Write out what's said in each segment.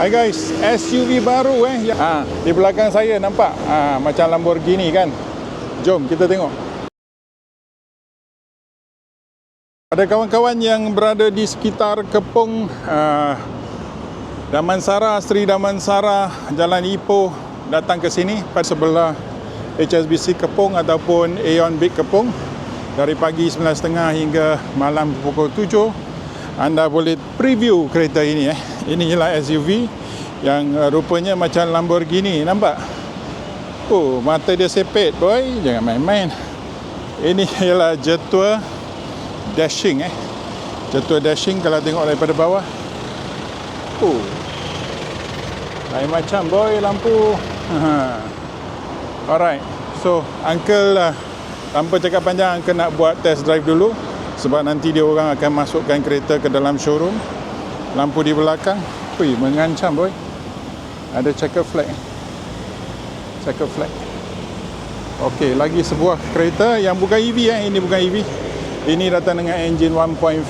Hai guys, SUV baru eh. Ha, di belakang saya nampak ha, macam Lamborghini kan. Jom kita tengok. Ada kawan-kawan yang berada di sekitar Kepung uh, Damansara, Sri Damansara, Jalan Ipoh datang ke sini pada sebelah HSBC Kepung ataupun Aeon Big Kepung dari pagi 9.30 hingga malam pukul 7 anda boleh preview kereta ini eh. Ini ialah SUV yang uh, rupanya macam Lamborghini nampak. Oh, mata dia sepet boy, jangan main-main. Ini ialah Jetua dashing eh. Jetua dashing kalau tengok daripada bawah. Oh. Lain macam boy lampu. Alright. So, uncle uh, tanpa cakap panjang uncle nak buat test drive dulu sebab nanti dia orang akan masukkan kereta ke dalam showroom. Lampu di belakang. Wih, mengancam boy. Ada checker flag. Checker flag. Okey, lagi sebuah kereta yang bukan EV eh. Ini bukan EV. Ini datang dengan engine 1.5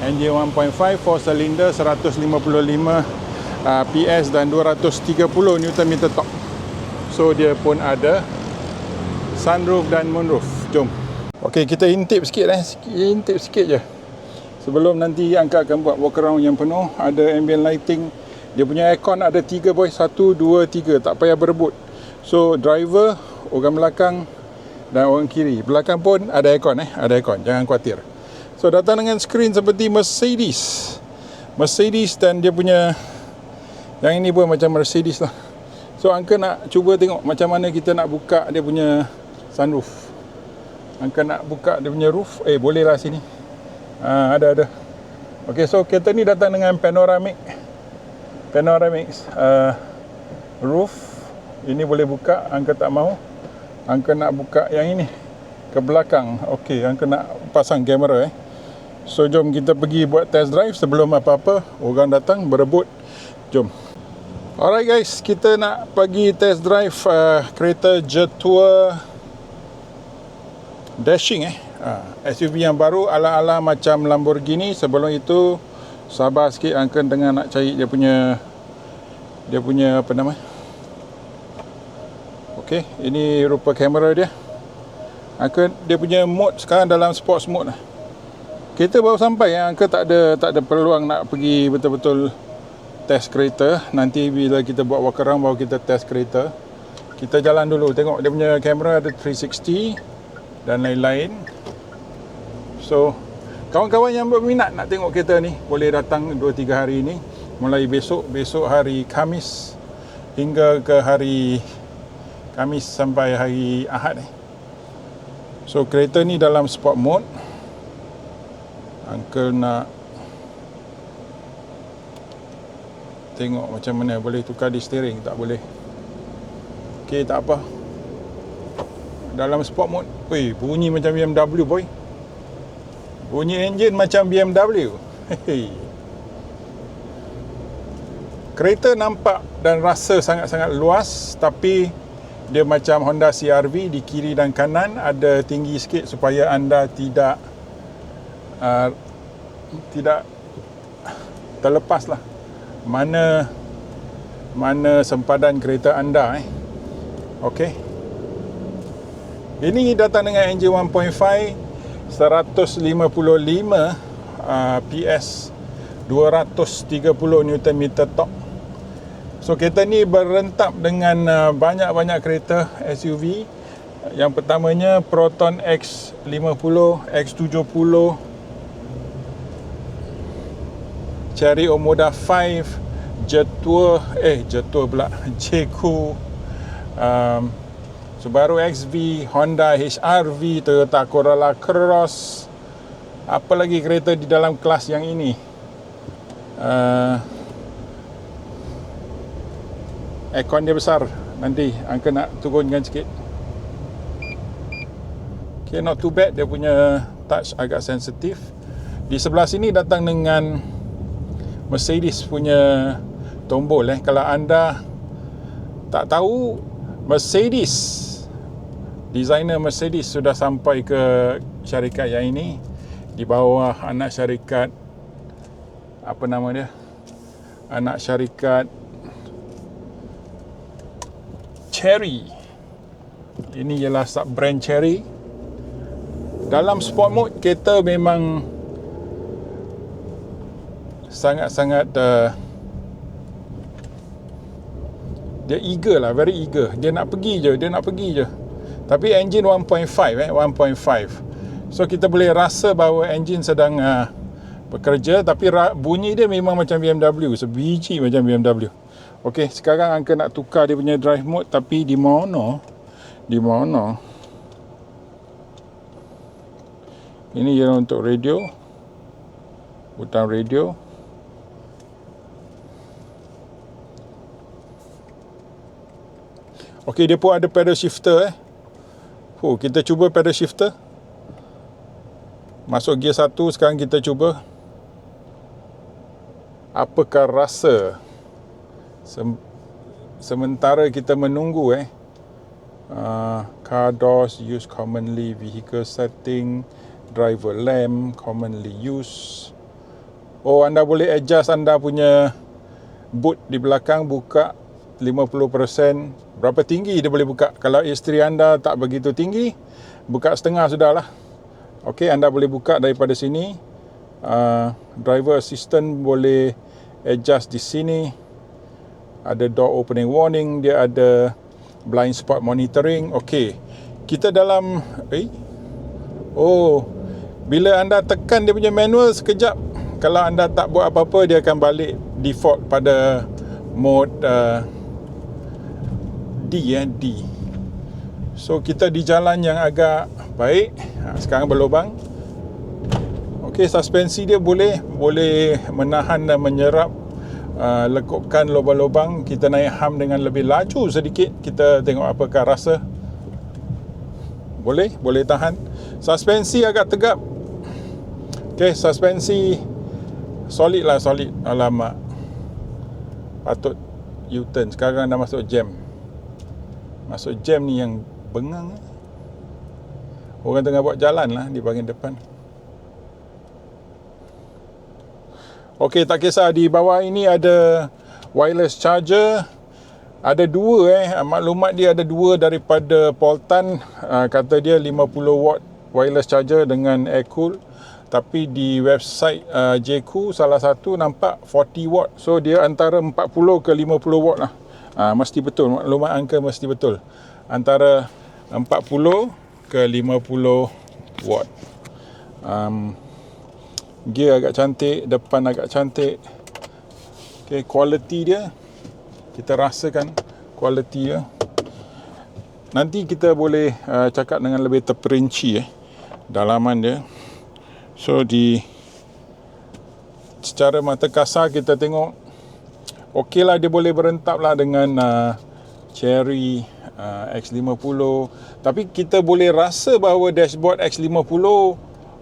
Engine 1.5 4 cylinder 155 uh, PS dan 230 Nm top So dia pun ada sunroof dan moonroof Jom Ok kita intip sikit eh Intip sikit je Sebelum nanti angkat akan buat walk around yang penuh Ada ambient lighting Dia punya aircon ada 3 boy 1, 2, 3 Tak payah berebut So driver Orang belakang dan orang kiri. Belakang pun ada aircon eh, ada aircon. Jangan khawatir. So datang dengan skrin seperti Mercedes. Mercedes dan dia punya yang ini pun macam Mercedes lah. So angka nak cuba tengok macam mana kita nak buka dia punya sunroof. Angka nak buka dia punya roof. Eh boleh lah sini. Ha, ada ada. Okay so kereta ni datang dengan panoramic panoramic uh, roof. Ini boleh buka. Angka tak mahu. Angka nak buka yang ini ke belakang. Okey, angka nak pasang kamera eh. So jom kita pergi buat test drive sebelum apa-apa orang datang berebut. Jom. Alright guys, kita nak pergi test drive uh, kereta Jetua Dashing eh. Uh, SUV yang baru ala-ala macam Lamborghini. Sebelum itu sabar sikit angka dengan nak cari dia punya dia punya apa nama? Okey, ini rupa kamera dia. Angka dia punya mode sekarang dalam sports mode lah. Kita baru sampai yang angka tak ada tak ada peluang nak pergi betul-betul test kereta. Nanti bila kita buat walk around baru kita test kereta. Kita jalan dulu tengok dia punya kamera ada 360 dan lain-lain. So, kawan-kawan yang berminat nak tengok kereta ni boleh datang 2 3 hari ini mulai besok, besok hari Kamis hingga ke hari Kamis sampai hari Ahad eh. So kereta ni dalam sport mode. Uncle nak tengok macam mana boleh tukar di steering tak boleh. Okey tak apa. Dalam sport mode. Weh bunyi macam BMW boy. Bunyi enjin macam BMW. Kereta nampak dan rasa sangat-sangat luas tapi dia macam Honda CR-V di kiri dan kanan ada tinggi sikit supaya anda tidak uh, tidak terlepas lah mana mana sempadan kereta anda eh. Okey. Ini datang dengan enjin 1.5 155 uh, PS 230 Nm top So kereta ni berentap dengan uh, banyak-banyak kereta SUV. Yang pertamanya Proton X50, X70, Cherry Omoda 5, Jetua, eh Jetua pula, Jeku, um, Subaru XV, Honda HRV, Toyota Corolla Cross. Apa lagi kereta di dalam kelas yang ini? Uh, aircon dia besar. Nanti angka nak turunkan sikit. Ok not too bad. Dia punya touch agak sensitif. Di sebelah sini datang dengan Mercedes punya tombol eh. Kalau anda tak tahu Mercedes designer Mercedes sudah sampai ke syarikat yang ini. Di bawah anak syarikat apa nama dia? Anak syarikat Cherry ini ialah sub brand Cherry dalam sport mode kereta memang sangat-sangat uh, dia eager lah very eager. Dia nak pergi je dia nak pergi je tapi engine 1.5 eh 1.5 so kita boleh rasa bahawa engine sedang uh, bekerja tapi bunyi dia memang macam BMW sebiji macam BMW Okey, sekarang angka nak tukar dia punya drive mode tapi di mana? Di mana? Ini ialah untuk radio. Butang radio. Okey, dia pun ada pedal shifter eh. Oh, kita cuba pedal shifter. Masuk gear 1 sekarang kita cuba. Apakah rasa? Sem- sementara kita menunggu eh. Uh, car doors use commonly vehicle setting driver lamp commonly use oh anda boleh adjust anda punya boot di belakang buka 50% berapa tinggi dia boleh buka? Kalau isteri anda tak begitu tinggi buka setengah sudahlah. Ok anda boleh buka daripada sini. Uh, driver assistant boleh adjust di sini. Ada door opening warning dia ada blind spot monitoring. Ok kita dalam eh? Oh bila anda tekan dia punya manual sekejap. Kalau anda tak buat apa-apa dia akan balik default pada mode uh, D ya D. So kita di jalan yang agak baik. Ha, sekarang berlubang. Okey, suspensi dia boleh boleh menahan dan menyerap uh, lekupkan lubang-lubang. Kita naik ham dengan lebih laju sedikit. Kita tengok apakah rasa. Boleh, boleh tahan. Suspensi agak tegap. Okey, suspensi solid lah solid. Alamak. Patut U-turn. Sekarang dah masuk jam. Masuk jam ni yang bengang. Orang tengah buat jalan lah di bahagian depan. Okey tak kisah. Di bawah ini ada wireless charger. Ada dua eh. Maklumat dia ada dua daripada Poltan. Uh, kata dia 50 watt wireless charger dengan air cool. Tapi di website uh, JQ salah satu nampak 40 watt. So dia antara 40 ke 50 watt lah ha, mesti betul. Maklumat angka mesti betul. Antara 40 ke 50 watt. Um, gear agak cantik depan agak cantik. Okay, quality dia kita rasakan quality dia. Nanti kita boleh uh, cakap dengan lebih terperinci eh, dalaman dia. So di secara mata kasar kita tengok okey lah dia boleh berentap lah dengan uh, Cherry uh, X50 tapi kita boleh rasa bahawa dashboard X50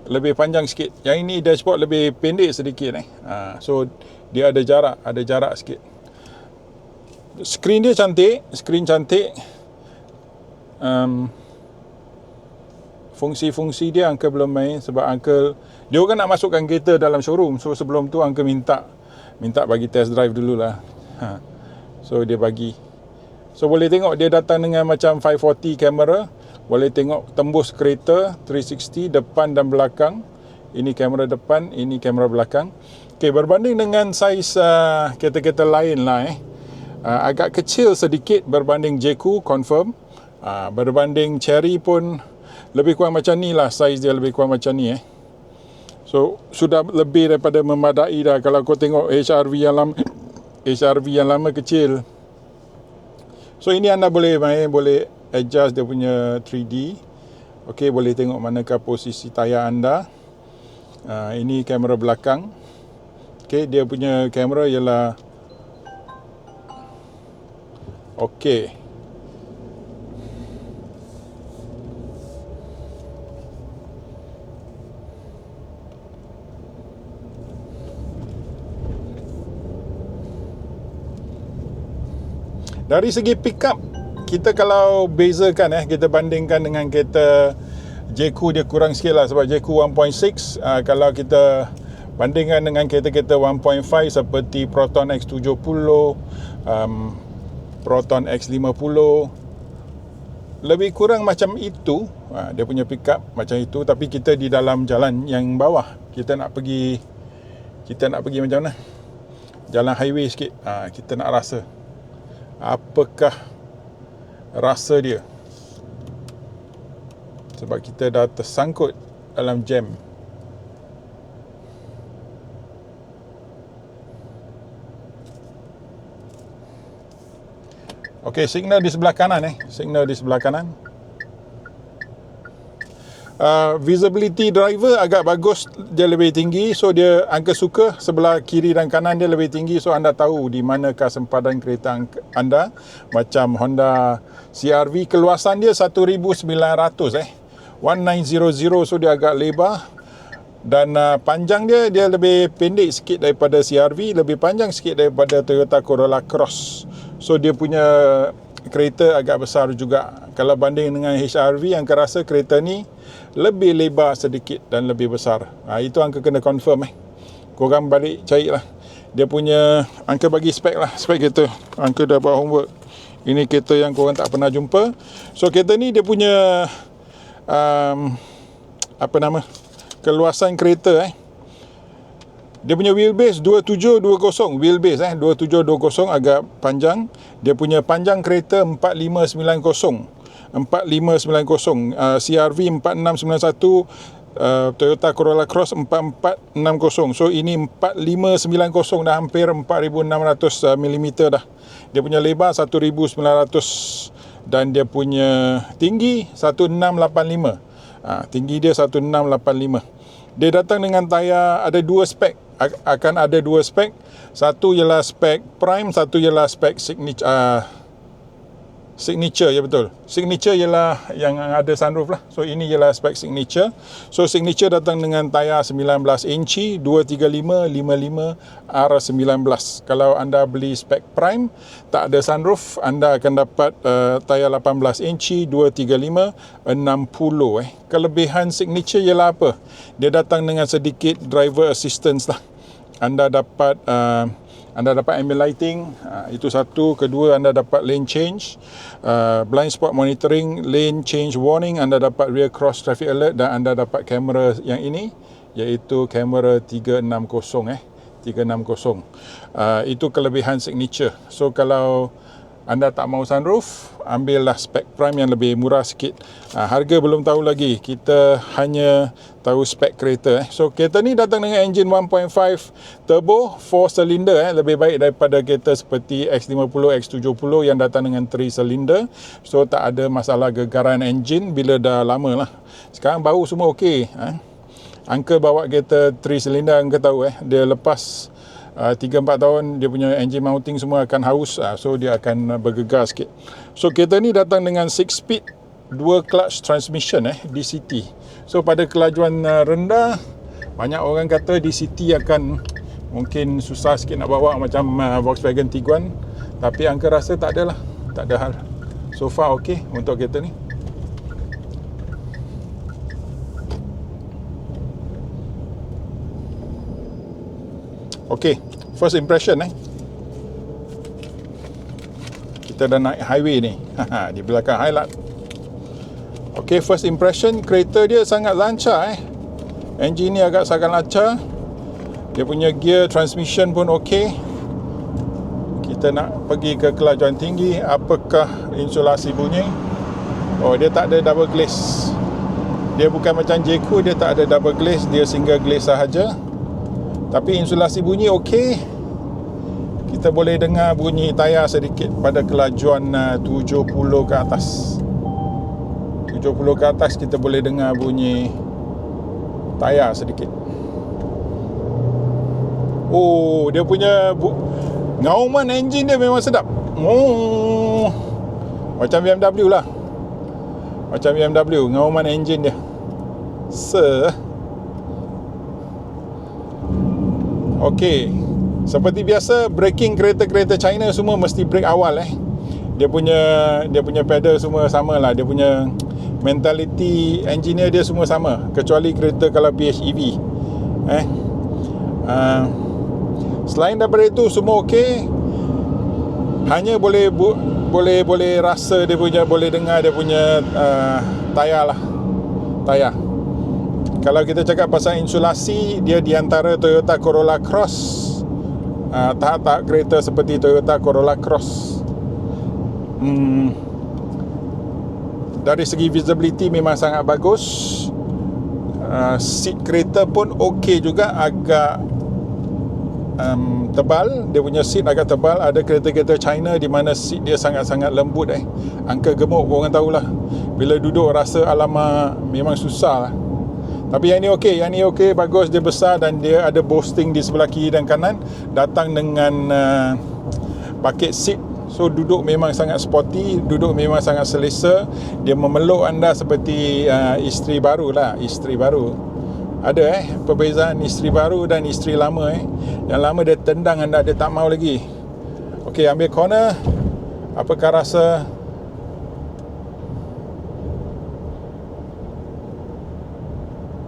lebih panjang sikit. Yang ini dashboard lebih pendek sedikit eh. Uh, so dia ada jarak ada jarak sikit. Screen dia cantik screen cantik. Um, fungsi-fungsi dia Uncle belum main sebab Uncle dia kan nak masukkan kereta dalam showroom. So sebelum tu Uncle minta minta bagi test drive dulu lah ha. so dia bagi. So boleh tengok dia datang dengan macam 540 kamera. Boleh tengok tembus kereta 360 depan dan belakang. Ini kamera depan ini kamera belakang. Okay, berbanding dengan saiz uh, kereta-kereta lain lah eh. Uh, agak kecil sedikit berbanding JQ confirm. Uh, berbanding Cherry pun lebih kurang macam ni lah saiz dia lebih kurang macam ni eh So sudah lebih daripada memadai dah kalau kau tengok HRV yang lama HRV yang lama kecil. So ini anda boleh main boleh adjust dia punya 3D. Okey boleh tengok manakah posisi tayar anda. Uh, ini kamera belakang. Okey dia punya kamera ialah Okey. Dari segi pick up kita kalau bezakan eh kita bandingkan dengan kereta JQ dia kurang sikit lah sebab JQ 1.6 uh, kalau kita bandingkan dengan kereta-kereta 1.5 seperti Proton X70 um, Proton X50 lebih kurang macam itu ha, dia punya pickup macam itu. Tapi kita di dalam jalan yang bawah kita nak pergi kita nak pergi macam mana? Jalan highway sikit ha, kita nak rasa apakah rasa dia sebab kita dah tersangkut dalam jam Okey, signal di sebelah kanan eh. Signal di sebelah kanan. Uh, visibility driver agak bagus dia lebih tinggi. So dia angka suka sebelah kiri dan kanan dia lebih tinggi. So anda tahu di manakah sempadan kereta anda. Macam Honda CRV keluasan dia 1900 eh. 1900 so dia agak lebar. Dan uh, panjang dia dia lebih pendek sikit daripada CRV lebih panjang sikit daripada Toyota Corolla Cross. So dia punya kereta agak besar juga. Kalau banding dengan HRV yang kerasa kereta ni lebih lebar sedikit dan lebih besar. Ha, itu angka kena confirm eh. Korang balik cari lah. Dia punya angka bagi spek lah. Spek kereta. Angka dah buat homework. Ini kereta yang korang tak pernah jumpa. So kereta ni dia punya um, apa nama keluasan kereta eh dia punya wheelbase 2720 wheelbase eh 2720 agak panjang. Dia punya panjang kereta 4590 4590 uh, CRV 4691 uh, Toyota Corolla Cross 4460 so ini 4590 dah hampir 4600 uh, mm dah. Dia punya lebar 1900 dan dia punya tinggi 1685 uh, tinggi dia 1685 dia datang dengan tayar ada dua spek akan ada dua spek. Satu ialah spek prime satu ialah spek signature uh, signature ya betul. Signature ialah yang ada sunroof lah. So ini ialah spek signature. So signature datang dengan tayar 19 inci 235 55 R19 kalau anda beli spek prime tak ada sunroof anda akan dapat uh, tayar 18 inci 235 60 eh. Kelebihan signature ialah apa? Dia datang dengan sedikit driver assistance lah. Anda dapat uh, anda dapat ambient lighting uh, itu satu. Kedua anda dapat lane change uh, blind spot monitoring lane change warning. Anda dapat rear cross traffic alert dan anda dapat kamera yang ini iaitu kamera 360 eh 360 uh, itu kelebihan signature. So kalau anda tak mau sunroof ambillah spek prime yang lebih murah sikit ha, harga belum tahu lagi kita hanya tahu spek kereta eh. so kereta ni datang dengan engine 1.5 turbo 4 cylinder eh. lebih baik daripada kereta seperti X50 X70 yang datang dengan 3 cylinder so tak ada masalah gegaran engine bila dah lama lah sekarang baru semua ok eh. angka bawa kereta 3 cylinder angka tahu eh. dia lepas 3-4 uh, tahun dia punya engine mounting semua akan haus uh, so dia akan bergegar sikit. So kereta ni datang dengan 6 speed 2 clutch transmission eh DCT so pada kelajuan uh, rendah banyak orang kata DCT akan mungkin susah sikit nak bawa macam uh, Volkswagen Tiguan. Tapi angka rasa tak ada lah tak ada hal. So far ok untuk kereta ni Okay, first impression eh. Kita dah naik highway ni. di belakang highlight. Okay, first impression kereta dia sangat lancar eh. Engine ni agak sangat lancar. Dia punya gear transmission pun okay. Kita nak pergi ke kelajuan tinggi. Apakah insulasi bunyi? Oh, dia tak ada double glaze. Dia bukan macam Jeku, dia tak ada double glaze. Dia single glaze sahaja. Tapi insulasi bunyi okey. Kita boleh dengar bunyi tayar sedikit pada kelajuan uh, 70 ke atas. 70 ke atas kita boleh dengar bunyi tayar sedikit. Oh, dia punya bu- ngauman enjin dia memang sedap. Oh. Macam BMW lah. Macam BMW, ngauman enjin dia. Se. Okey. Seperti biasa braking kereta-kereta China semua mesti brake awal eh. Dia punya dia punya pedal semua sama lah. Dia punya mentality engineer dia semua sama kecuali kereta kalau PHEV. Eh. uh, selain daripada itu semua okey hanya boleh bu, boleh boleh rasa dia punya boleh dengar dia punya uh, tayar lah tayar kalau kita cakap pasal insulasi dia di antara Toyota Corolla Cross. Uh, tahap-tahap kereta seperti Toyota Corolla Cross. Hmm, dari segi visibility memang sangat bagus. Uh, seat kereta pun okey juga agak um, tebal. Dia punya seat agak tebal. Ada kereta-kereta China di mana seat dia sangat-sangat lembut eh. Angka gemuk orang tahulah. Bila duduk rasa alamak memang susah lah tapi yang ni okey yang ni okey bagus. Dia besar dan dia ada boosting di sebelah kiri dan kanan. Datang dengan uh, bucket seat. So duduk memang sangat sporty Duduk memang sangat selesa. Dia memeluk anda seperti uh, isteri baru lah. Isteri baru. Ada eh Perbezaan isteri baru dan isteri lama eh. Yang lama dia tendang anda Dia tak mau lagi. Okey ambil corner. Apakah rasa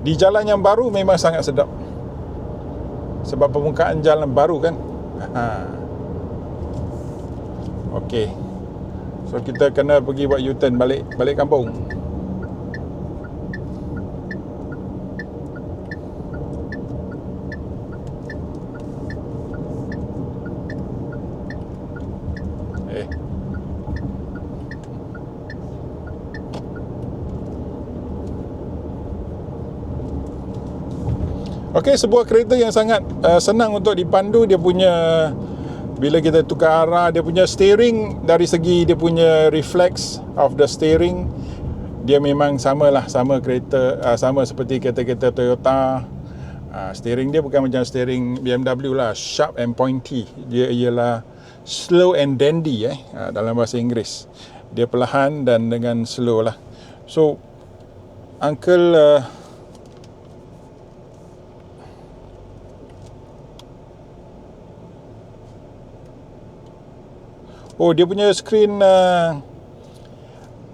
Di jalan yang baru memang sangat sedap Sebab pembukaan jalan baru kan Haa Okey. So kita kena pergi buat U-turn balik balik kampung. Okey, sebuah kereta yang sangat uh, senang untuk dipandu dia punya bila kita tukar arah dia punya steering dari segi dia punya reflex of the steering dia memang samalah sama kereta uh, sama seperti kereta-kereta Toyota. Uh, steering dia bukan macam steering BMW lah sharp and pointy. Dia ialah slow and dandy eh uh, dalam bahasa Inggeris. Dia perlahan dan dengan slow lah. So uncle uh, Oh dia punya screen uh,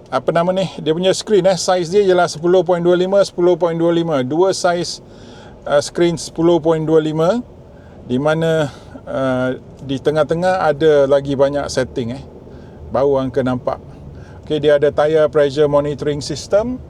apa nama ni? Dia punya screen eh size dia ialah 10.25 10.25. Dua size uh, screen 10.25 di mana uh, di tengah-tengah ada lagi banyak setting eh. Baru angka nampak. Okey dia ada tire pressure monitoring system.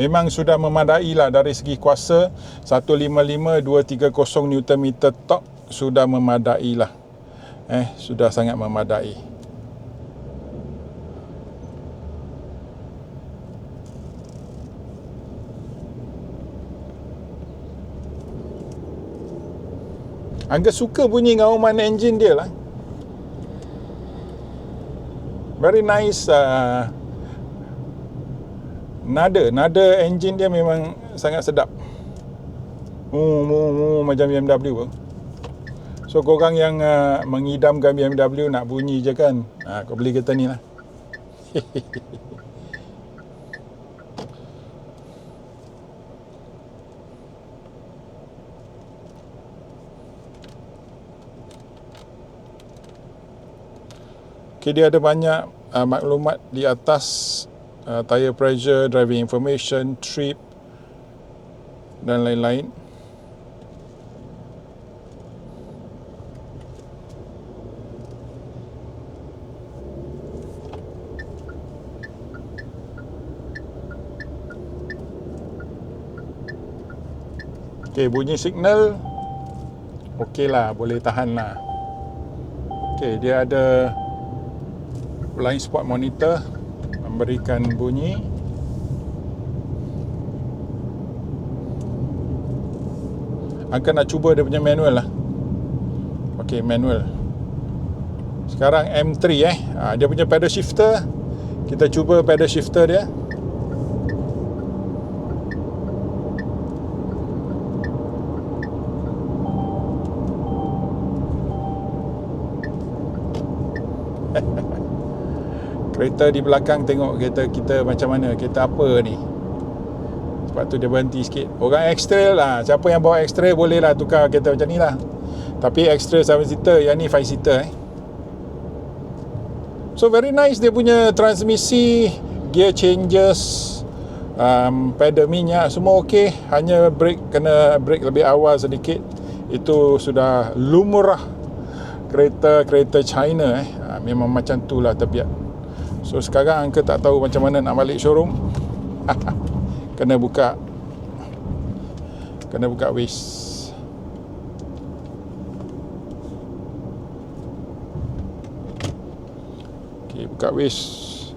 Memang sudah memadai lah dari segi kuasa. 155-230 Nm top sudah memadai lah eh sudah sangat memadai. Angga suka bunyi ngauman enjin dia lah. Very nice uh, nada nada engine dia memang sangat sedap. Mu mu mu macam BMW so korang yang uh, mengidamkan BMW nak bunyi je kan ha, kau beli kereta ni lah. Okay, dia ada banyak uh, maklumat di atas uh, tire pressure, driving information, trip dan lain-lain. Okay, bunyi signal. Okey lah, boleh tahan lah. Okay, dia ada blind spot monitor memberikan bunyi. Akan nak cuba dia punya manual lah. Ok manual. Sekarang M3 eh. Ha, dia punya pedal shifter. Kita cuba pedal shifter dia kereta di belakang tengok kereta kita macam mana kereta apa ni sebab tu dia berhenti sikit orang extra lah siapa yang bawa extra boleh lah tukar kereta macam ni lah Tapi extra 7 seater, yang ni 5 seater eh. So very nice dia punya transmisi, gear changes, um, pedal minyak semua okey. Hanya brake kena brake lebih awal sedikit. Itu sudah lumrah kereta-kereta China eh. Ha, memang macam tu lah tabiat. So sekarang Uncle tak tahu macam mana nak balik showroom. kena buka kena buka waste. Okay, buka waste.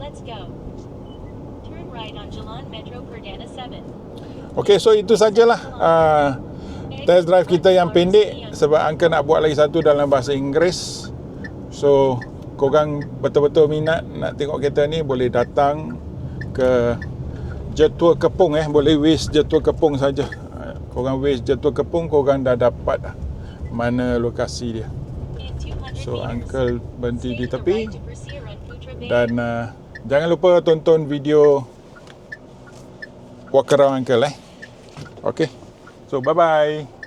Let's go. Okey, so itu sajalah uh, test drive kita yang pendek sebab Uncle nak buat lagi satu dalam bahasa Inggeris. So, korang betul-betul minat nak tengok kereta ni boleh datang ke Jetua Kepung eh, boleh waste Jetua Kepung saja. Uh, Korang waste Jetua Kepung, korang dah dapat mana lokasi dia. In 200 So, Uncle berhenti di tepi dan uh, jangan lupa tonton video walk around Uncle eh. Okay. So, bye-bye.